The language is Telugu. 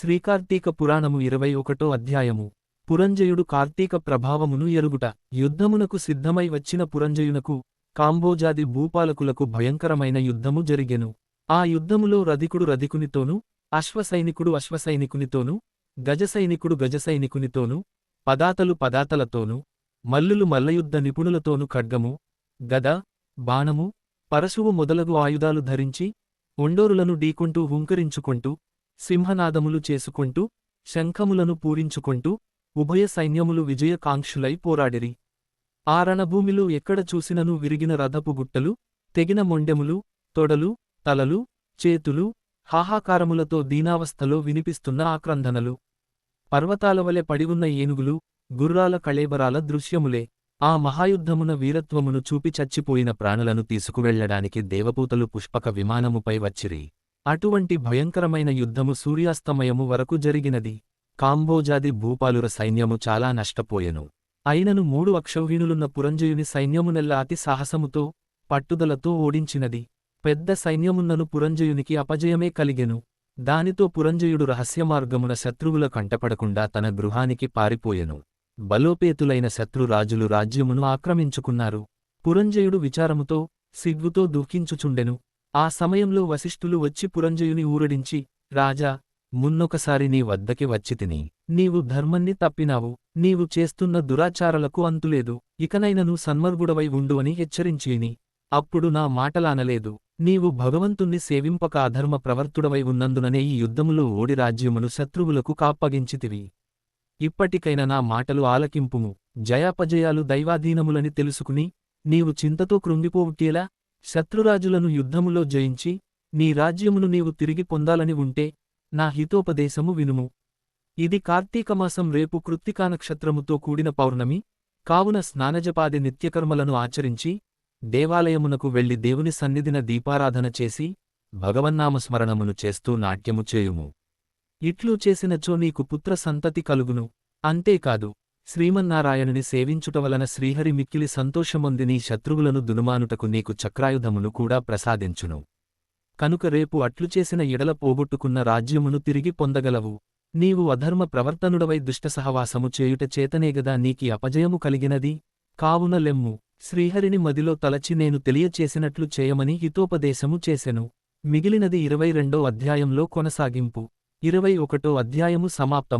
శ్రీకార్తీక పురాణము ఇరవై ఒకటో అధ్యాయము. పురంజయుడు కార్తీక ప్రభావమును ఎరుగుట యుద్ధమునకు సిద్ధమై వచ్చిన పురంజయునకు కాంబోజాది భూపాలకులకు భయంకరమైన యుద్ధము జరిగెను. ఆ యుద్ధములో రధికుడు రధికునితోనూ అశ్వసైనికుడు అశ్వసైనికునితోనూ గజసైనికుడు గజసైనికునితోనూ పదాతలు పదాతలతోనూ మల్లులు మల్లయుద్ధ నిపుణులతోనూ ఖడ్గము గద బాణము పరశువు మొదలగు ఆయుధాలు ధరించి ఒండోరులను ఢీకొంటూ హుంకరించుకుంటూ సింహనాదములు చేసుకుంటూ శంఖములను పూరించుకొంటూ ఉభయ సైన్యములు విజయకాంక్షులై పోరాడిరి. ఆ రణభూమిలో ఎక్కడ చూసినను విరిగిన రథపు గుట్టలు తెగిన మొండెములు తొడలు తలలు చేతులు హాహాకారములతో దీనావస్థలో వినిపిస్తున్న ఆక్రందనలు. పర్వతాలవలె పడివున్న ఏనుగులు గుర్రాల కళేబరాల దృశ్యములే. ఆ మహాయుద్ధమున వీరత్వమును చూపి చచ్చిపోయిన ప్రాణులను తీసుకువెళ్ళడానికి దేవపూతలు పుష్పక విమానముపై వచ్చిరి. అటువంటి భయంకరమైన యుద్ధము సూర్యాస్తమయము వరకు జరిగినది. కాంబోజాది భూపాలుర సైన్యము చాలా నష్టపోయెను. అయినను మూడు అక్షౌహిణులున్న పురంజయుని సైన్యమునెల్ల అతి సాహసముతో పట్టుదలతో ఓడించినది. పెద్ద సైన్యమున్నను పురంజయునికి అపజయమే కలిగెను. దానితో పురంజయుడు రహస్యమార్గమున శత్రువుల కంటపడకుండా తన గృహానికి పారిపోయెను. బలోపేతులైన శత్రురాజులు రాజ్యమును ఆక్రమించుకున్నారు. పురంజయుడు విచారముతో సిగ్గుతో దుఃఖించుచుండెను. ఆ సమయంలో వశిష్ఠులు వచ్చి పురంజయుని ఊరడించి రాజా మున్నొకసారి నీ వద్దకి వచ్చితిని నీవు ధర్మన్ని తప్పినావు. నీవు చేస్తున్న దురాచారాలకు అంతులేదు. ఇకనైనను సన్మర్గుడవై ఉండు అని అప్పుడు నా మాటలానలేదు. నీవు భగవంతుణ్ణి సేవింపక అధర్మ ప్రవర్తుడవై ఉన్నందుననే ఈ యుద్ధములో ఓడి రాజ్యమును శత్రువులకు కాప్పగించితివి. ఇప్పటికైనా నా మాటలు ఆలకింపుము. జయాపజయాలు దైవాధీనములని తెలుసుకుని నీవు చింతతో కృంగిపోవుటేలా శత్రురాజులను యుద్ధములో జయించి నీ రాజ్యమును నీవు తిరిగి పొందాలని ఉంటే నా హితోపదేశము వినుము. ఇది కార్తీకమాసం రేపు కృత్తికా నక్షత్రముతో కూడిన పౌర్ణమి కావున స్నానజపాది నిత్యకర్మలను ఆచరించి దేవాలయమునకు వెళ్ళి దేవుని సన్నిధిన దీపారాధన చేసి భగవన్నామస్మరణమును చేస్తూ నాట్యము చేయుము. ఇట్లు చేసినచో నీకు పుత్ర సంతతి కలుగును. అంతేకాదు శ్రీమన్నారాయణుని సేవించుట వలన శ్రీహరి మిక్కిలి సంతోషమొంది నీ శత్రువులను దునుమానుటకు నీకు చక్రాయుధమును కూడా ప్రసాదించును. కనుక రేపు అట్లు చేసిన ఎడల పోగొట్టుకున్న రాజ్యమును తిరిగి పొందగలవు. నీవు అధర్మ ప్రవర్తనుడవై దుష్ట సహవాసము చేయుట చేతనేగదా నీకి అపజయము కలిగినది. కావున లెమ్ము. శ్రీహరిని మదిలో తలచి నేను తెలియచేసినట్లు చేయమని హితోపదేశము చేసెను. మిగిలినది ఇరవై రెండో అధ్యాయంలో కొనసాగింపు. ఇరవై ఒకటో అధ్యాయము సమాప్తం.